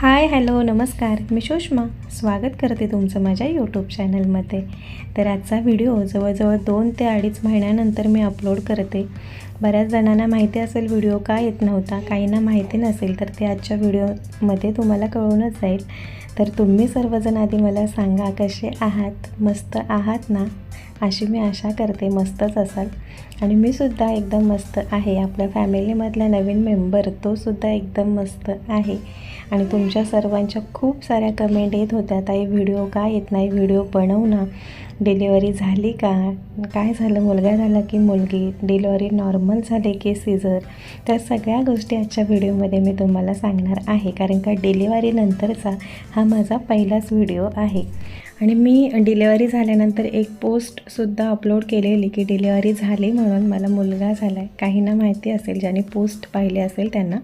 Hi hello नमस्कार. मी सुषमा. स्वागत करते तुमचं माझ्या यूट्यूब चॅनलमध्ये तर आजचा व्हिडिओ जवळजवळ दोन ते अडीच महिन्यानंतर मी अपलोड करते. बऱ्याच जणांना माहिती असेल व्हिडिओ का येत नव्हता काहींना माहिती नसेल तर ते आजच्या व्हिडिओमध्ये तुम्हाला कळूनच जाईल. तर तुम्ही सर्वजण आधी मला सांगा कसे आहात? मस्त आहात ना? अशी मी आशा करते मस्तच असाल. आणि मी सुद्धा एकदम मस्त आहे. आपल्या फॅमिलीमधला नवीन मेंबर तो सुद्धा एकदम मस्त आहे. आणि तुमच्या सर्वांच्या खूप साऱ्या कमेंट येत होत्या. ताई व्हिडिओ का येत नाही? व्हिडिओ बनव ना. डिलिव्हरी झाली का? काय झालं? मुलगा झाला की मुलगी? डिलिव्हरी नॉर्मल झाली की सीझर त्या सगळ्या गोष्टी आजच्या व्हिडिओमध्ये मी तुम्हाला सांगणार आहे. कारण का डिलिव्हरीनंतरचा हा माझा पहिलाच व्हिडिओ आहे. आणि मी डिलेवरी झाल्यानंतर एक पोस्टसुद्धा अपलोड केलेली की डिलेवरी झाली म्हणून मला मुलगा झाला आहे काहींना माहिती असेल ज्यांनी पोस्ट पाहिले असेल त्यांना.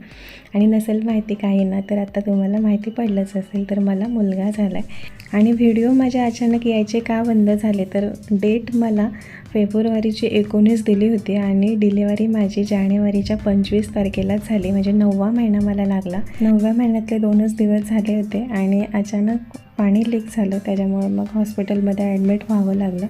आणि नसेल माहिती काहींना तर आता तुम्हाला माहिती पडलंच असेल तर मला मुलगा झाला आहे आणि व्हिडिओ माझ्या अचानक यायचे का बंद झाले तर डेट मला फेब्रुवारीची एकोणीस दिली होती आणि डिलेवरी माझी जानेवारीच्या पंचवीस तारखेलाच झाली. म्हणजे नववा महिना मला लागला. नवव्या महिन्यातले दोनच दिवस झाले होते आणि अचानक पाणी लीक झालं. त्याच्यामुळे मग हॉस्पिटलमध्ये ॲडमिट व्हावं लागलं.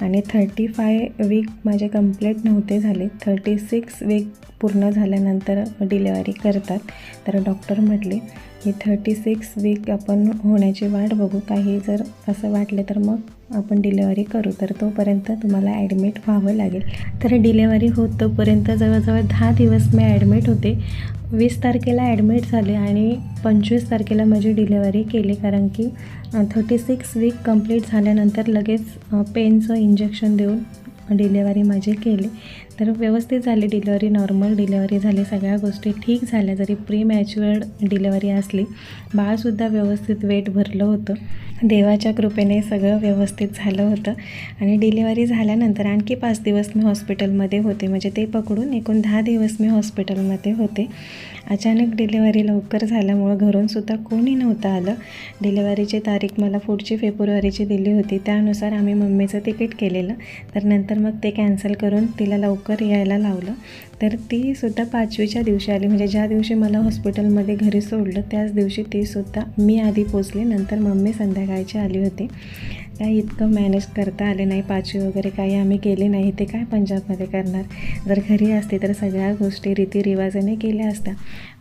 आणि थर्टी फाय वीक माझे कंप्लीट नव्हते झाले. थर्टी सिक्स वीक पूर्ण झाल्यानंतर डिलेवरी करतात. तर डॉक्टर म्हटले की थर्टी सिक्स वीक आपण होण्याची वाट बघू. काही जर असं वाटले तर मग आपण डिलेवरी करू तर तोपर्यंत तुम्हाला ॲडमिट व्हावं लागेल. तर डिलेवरी होत तोपर्यंत जवळजवळ दहा दिवस मी ॲडमिट होते. वीस तारखेला ॲडमिट झाले आणि पंचवीस तारखेला माझी डिलेवरी केली कारण की थर्टी सिक्स वीक कंप्लीट झाल्यानंतर लगेच पेनचं इंजेक्शन देऊन डिलेवरी माझी केली. तर व्यवस्थित झाली डिलेवरी नॉर्मल डिलेवरी झाली. सगळ्या गोष्टी ठीक झाल्या. जरी प्री मॅच्युअर्ड डिलेवरी असली बाळसुद्धा व्यवस्थित वेट भरलं होतं. देवाच्या कृपेने सगळं व्यवस्थित झालं होतं. आणि डिलिव्हरी झाल्यानंतर आणखी पाच दिवस मी हॉस्पिटलमध्ये होते. म्हणजे ते पकडून एकूण दहा दिवस मी हॉस्पिटलमध्ये होते. अचानक डिलेवरी लवकर झाल्यामुळं घरूनसुद्धा कोणी नव्हतं आलं. डिलेवरीची तारीख मला पुढची फेब्रुवारीची दिली होती. त्यानुसार आम्ही मम्मीचं तिकीट केलेलं. तर नंतर मग ते कॅन्सल करून तिला लवकर यायला लावलं. तर तीसुद्धा पाचवीच्या दिवशी आली. म्हणजे ज्या दिवशी मला हॉस्पिटलमध्ये घरी सोडलं त्याच दिवशी तीसुद्धा मी आधी पोचले. नंतर मम्मी संध्याकाळची आली होती. काय इतकं मॅनेज करता आले नाही. पाचवी वगैरे काही आम्ही केले नाही. ते काय पंजाबमध्ये करणार? जर घरी असते तर सगळ्या गोष्टी रीतिरिवाजाने केल्या असत्या.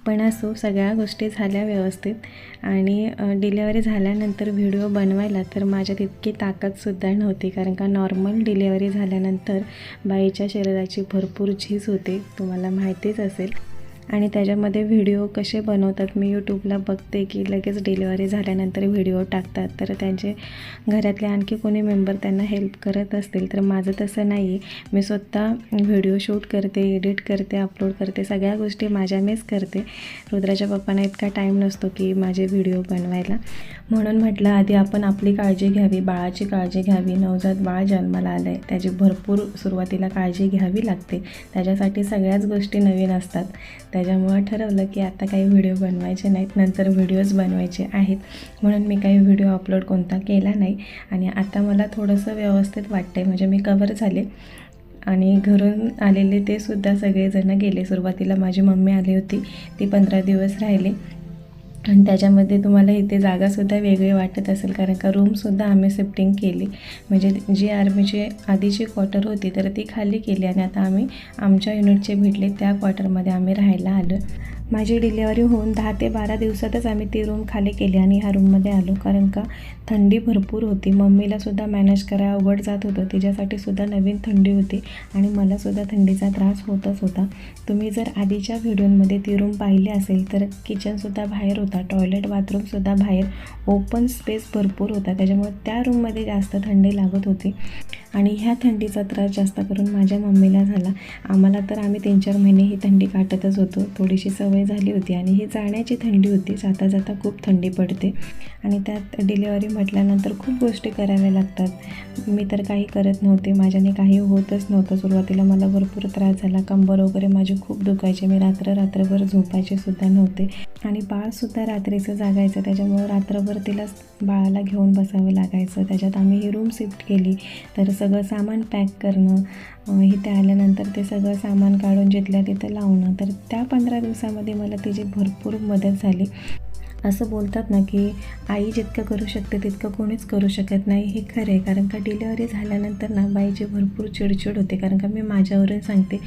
पण असो सगळ्या गोष्टी झाल्या व्यवस्थित. आणि डिलेवरी झाल्यानंतर व्हिडिओ बनवायला तर माझ्यात इतकी ताकदसुद्धा नव्हती. कारण का नॉर्मल डिलेवरी झाल्यानंतर बाईच्या शरीराची भरपूर झीज होते. तुम्हाला माहितीच असेल. आणि त्याच्यामध्ये व्हिडिओ कसे बनवतात मी यूट्यूबला बघते की लगेच डिलिव्हरी झाल्यानंतर व्हिडिओ टाकतात. तर त्यांचे घरातले आणखी कोणी मेंबर त्यांना हेल्प करत असतील तर माझं तसं नाही आहे मी स्वतः व्हिडिओ शूट करते एडिट करते अपलोड करते सगळ्या गोष्टी माझ्या मीच करते. रुद्राच्या पप्पांना इतका टाईम नसतो की माझे व्हिडिओ बनवायला. म्हणून म्हटलं आधी आपण आपली काळजी घ्यावी बाळाची काळजी घ्यावी. नवजात बाळ जन्माला आलं आहे त्याची भरपूर सुरुवातीला काळजी घ्यावी लागते. त्याच्यासाठी सगळ्याच गोष्टी नवीन असतात. त्याच्यामुळं ठरवलं की आता काही व्हिडिओ बनवायचे नाहीत नंतर व्हिडिओज बनवायचे आहेत. म्हणून मी काही व्हिडिओ अपलोड कोणता केला नाही. आणि आता मला थोडंसं व्यवस्थित वाटतं आहे म्हणजे मी कवर झाले. आणि घरून आलेले ते सुद्धा सगळेजणं गेले. सुरुवातीला माझी मम्मी आली होती. ती पंधरा दिवस राहिली. आणि त्याच्यामध्ये तुम्हाला इथे जागासुद्धा वेगळी वाटत असेल कारण का रूमसुद्धा आम्ही शिफ्टिंग केली. म्हणजे जी आर्मीची आधीची क्वार्टर होती तर ती खाली केली आणि आता आम्ही आमच्या युनिटचे भेटले त्या क्वार्टरमध्ये आम्ही राहायला आलो माझी डिलेवरी होऊन दहा ते बारा दिवसातच आम्ही ती रूम खाली केली आणि ह्या रूममध्ये आलो. कारण का थंडी भरपूर होती. मम्मीलासुद्धा मॅनेज करायला अवघड जात होतं. तिच्यासाठी सुद्धा नवीन थंडी होती आणि मलासुद्धा थंडीचा त्रास होतच होता. तुम्ही जर आधीच्या व्हिडिओमध्ये ती रूम पाहिली असेल तर किचनसुद्धा बाहेर होता. टॉयलेट बाथरूमसुद्धा बाहेर. ओपन स्पेस भरपूर होता. त्याच्यामुळे त्या रूममध्ये जास्त थंडी लागत होती. आणि ह्या थंडीचा त्रास जास्त करून माझ्या मम्मीला झाला. आम्हाला तर आम्ही तीन चार महिने ही थंडी काटतच होतो. थोडीशी सवय झाली होती आणि ही जाण्याची थंडी होती. जाता जाता खूप थंडी पडते. आणि त्यात डिलेवरी म्हटल्यानंतर खूप गोष्टी कराव्या लागतात. मी तर काही करत नव्हते. माझ्याने काही होतच नव्हतं. सुरुवातीला मला भरपूर त्रास झाला. कंबर वगैरे माझे खूप दुखायचे. मी रात्र रात्रभर झोपायचे सुद्धा नव्हते. आणि बाळसुद्धा रात्रीचं जागायचं. त्याच्यामुळं रात्रभर तिला बाळाला घेऊन बसावं लागायचं. त्याच्यात आम्ही ही रूम शिफ्ट केली. तर सगळं सामान पॅक करणं इथे आल्यानंतर ते सगळं सामान काढून जिथल्या तिथं लावणं. तर त्या पंधरा दिवसामध्ये मला तिची भरपूर मदत झाली. असं बोलतात ना की आई जितकं करू शकते तितकं कोणीच करू शकत नाही. हे खरं आहे. कारण का डिलेवरी झाल्यानंतर ना बाईची भरपूर चिडचिड होते. कारण का मी माझ्यावरून सांगते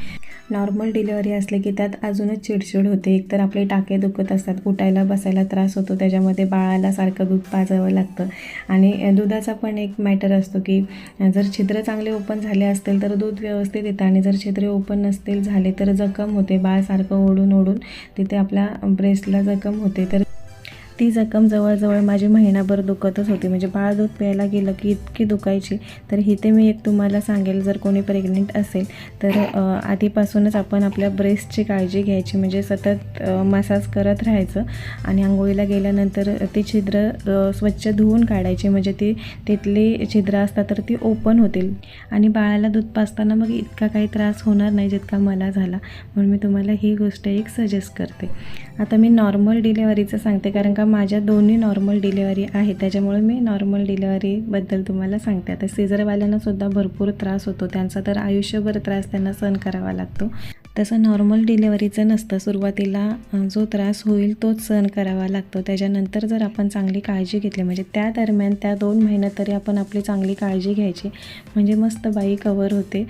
नॉर्मल डिलेवरी असले की त्यात अजूनच चिडचिड होते. एकतर आपले टाके दुखत असतात उठायला बसायला त्रास होतो त्याच्यामध्ये बाळाला सारखं दूध पाजावं लागतं. आणि दुधाचा पण एक मॅटर असतो की जर छिद्र चांगले ओपन झाले असतील तर दूध व्यवस्थित येतं. आणि जर छिद्रे ओपन नसतील झाले तर जखम होते. बाळ सारखं ओढून ओढून तिथे आपल्या ब्रेस्टला जखम होते. तर ती जखम जवळजवळ माझी महिनाभर दुखतच होती. म्हणजे बाळ दूध प्यायला गेलं की इतकी दुखायची. तर इथे मी एक तुम्हाला सांगेल जर कोणी प्रेग्नेंट असेल तर आधीपासूनच आपण आपल्या ब्रेस्टची काळजी घ्यायची. म्हणजे सतत मसाज करत राहायचं आणि आंघोळीला गेल्यानंतर ती छिद्र स्वच्छ धुवून काढायची. म्हणजे ती तिथली छिद्र असतात तर ती ओपन होतील. आणि बाळाला दूध पाजताना मग इतका काही त्रास होणार नाही जितका मला झाला. म्हणून मी तुम्हाला ही गोष्ट एक सजेस्ट करते. आता मी नॉर्मल डिलेवरीचं सांगते कारण का माझ्या दोन्ही नॉर्मल डिलेवरी आहे त्याच्यामुळे मी नॉर्मल डिलेवरीबद्दल तुम्हाला सांगते. आता सिझरवाल्यांनासुद्धा भरपूर त्रास होतो. त्यांचा तर आयुष्यभर त्रास त्यांना सहन करावा लागतो. तसं नॉर्मल डिलेवरीचं नसतं. सुरुवातीला जो त्रास होईल तोच सहन करावा लागतो. त्याच्यानंतर जर आपण चांगली काळजी घेतली म्हणजे त्या दरम्यान त्या दोन महिन्यात तरी आपण आपली चांगली काळजी घ्यायची. म्हणजे मस्त बाई कवर होते.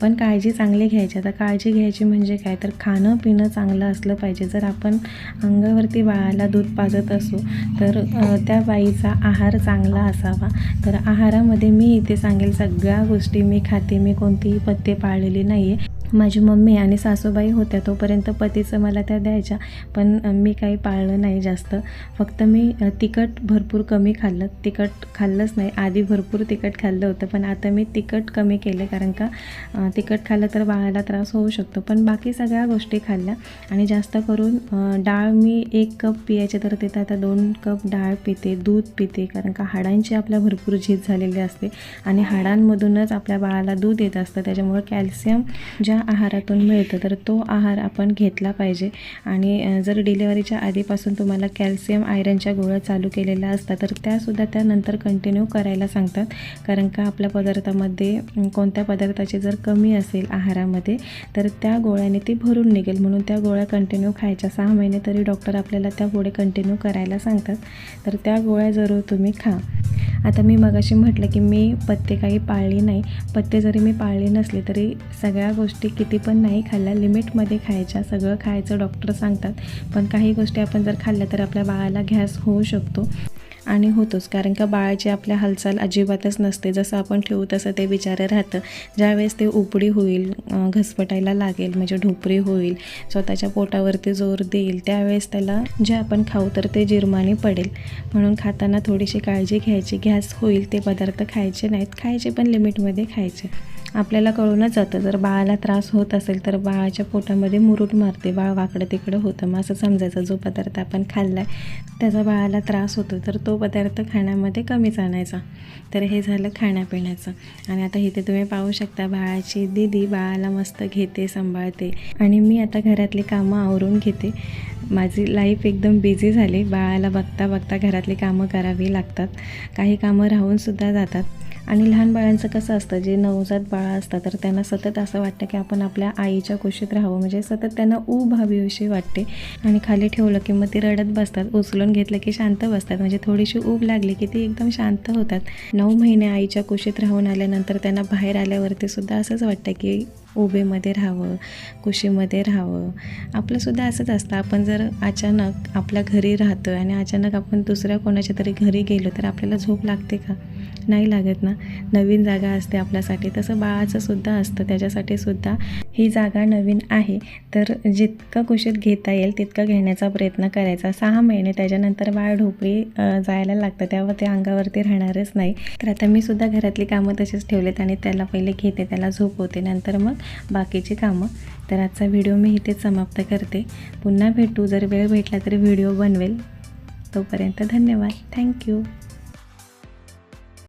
पण काळजी चांगली घ्यायची. आता काळजी घ्यायची म्हणजे काय? तर खाणं पिणं चांगलं असलं पाहिजे. जर आपण अंगावरती बाळाला दूध पाजत असू तर त्या बाईचा आहार चांगला असावा. तर आहारामध्ये मी इथे सांगेल सगळ्या गोष्टी मी खाते. मी कोणतीही पथ्ये पाळलेली नाही आहे माझी मम्मी आणि सासूबाई होत्या तोपर्यंत पतीचं मला त्या द्यायच्या. पण मी काही पाळलं नाही जास्त. फक्त मी तिखट भरपूर कमी खाल्लं. तिखट खाल्लंच नाही. आधी भरपूर तिखट खाल्लं होतं पण आता मी तिखट कमी केलं कारण का तिखट खाल्लं तर बाळाला त्रास होऊ शकतो. पण बाकी सगळ्या गोष्टी खाल्ल्या आणि जास्त करून डाळ मी एक कप पियायचे तर तिथं आता दोन कप डाळ पिते दूध पिते कारण का हाडांची आपल्या भरपूर झीज झालेली असते आणि हाडांमधूनच आपल्या बाळाला दूध येत असतं. त्याच्यामुळे कॅल्शियम ज्या आहारातून मिळतं. तर तो आहार आपण घेतला पाहिजे. आणि जर डिलेवरीच्या आधीपासून तुम्हाला कॅल्शियम आयरनच्या गोळ्या चालू केलेल्या असतात तर त्यासुद्धा त्यानंतर कंटिन्यू करायला सांगतात. कारण का आपल्या पदार्थामध्ये कोणत्या पदार्थाची जर कमी असेल आहारामध्ये तर त्या गोळ्याने ती भरून निघेल. म्हणून त्या गोळ्या कंटिन्यू खायच्या. सहा महिने तरी डॉक्टर आपल्याला त्या गोळ्या कंटिन्यू करायला सांगतात. तर त्या गोळ्या जरूर तुम्ही खा. आता मी मगाशी म्हटलं की मी पत्ते काही पाळली नाही. पत्ते जरी मी पाळले नसले तरी सगळ्या गोष्टी किती पण नाही खाल्ल्या लिमिटमध्ये खायच्या. सगळं खायचं डॉक्टर सांगतात. पण काही गोष्टी आपण जर खाल्ल्या तर आपल्या बाळाला घॅस होऊ शकतो. आणि होतोच. कारण का बाळाची आपल्या हालचाल अजिबातच नसते. जसं आपण ठेवू तसं ते विचारं राहतं. ज्यावेळेस ते उपडी होईल घसपटायला लागेल म्हणजे ढोपरी होईल स्वतःच्या पोटावरती जोर देईल त्यावेळेस त्याला जे आपण खाऊ तर ते जिरमाने पडेल. म्हणून खाताना थोडीशी काळजी घ्यायची. गॅस होईल ते पदार्थ खायचे नाहीत. खायचे पण लिमिटमध्ये खायचे. आपल्याला कळूनच जातं. जर बाळाला त्रास होत असेल तर बाळाच्या पोटामध्ये मुरुट मारते. बाळ वाकडं तिकडं होतं. मग असं समजायचं जो पदार्थ आपण खाल्ला आहे त्याचा बाळाला त्रास होतो तर तो पदार्थ खाण्यामध्ये कमीच आणायचा. तर हे झालं खाण्यापिण्याचं. आणि आता इथे तुम्ही पाहू शकता बाळाची दीदी बाळाला मस्त घेते सांभाळते. आणि मी आता घरातली कामं आवरून घेते. माझी लाईफ एकदम बिझी झाली. बाळाला बघता बघता घरातली कामं करावी लागतात. काही कामं राहूनसुद्धा जातात. आणि लहान बाळांचं कसं असतं जे नवजात बाळं असतात तर त्यांना सतत असं वाटतं की आपण आपल्या आईच्या कुशीत राहावं. म्हणजे सतत त्यांना ऊब हवीविषयी वाटते. आणि खाली ठेवलं की मग ती रडत बसतात उचलून घेतलं की शांत बसतात. म्हणजे थोडीशी ऊब लागली की ती एकदम शांत होतात. नऊ महिने आईच्या कुशीत राहून आल्यानंतर त्यांना बाहेर आल्यावरती सुद्धा असंच वाटतं की उभेमध्ये राहावं कुशीमध्ये राहावं. आपलंसुद्धा असंच असतं. आपण जर अचानक आपल्या घरी राहतो आणि अचानक आपण दुसऱ्या कोणाच्या तरी घरी गेलो तर आपल्याला झोप लागते का? नाही लागत ना? नवीन जागा असते आपल्यासाठी. तसं बाळाचं सुद्धा असतं. त्याच्यासाठी सुद्धा ही जागा नवीन आहे. तर जितकं कुशीत घेता येईल तितकं घेण्याचा प्रयत्न करायचा. सहा महिने त्याच्यानंतर बाळ ढोपळी जायला लागतं. तेव्हा ते अंगावरती राहणारच नाही. तर आता मी सुद्धा घरातली कामं तसेच ठेवलेत आणि त्याला पहिले घेते त्याला झोपवते. नंतर मग बाकीची कामं. तर आजचा व्हिडिओ मी इथेच समाप्त करते. पुन्हा भेटू. जर वेळ भेटला तर व्हिडिओ बनवेल. तोपर्यंत धन्यवाद. थँक्यू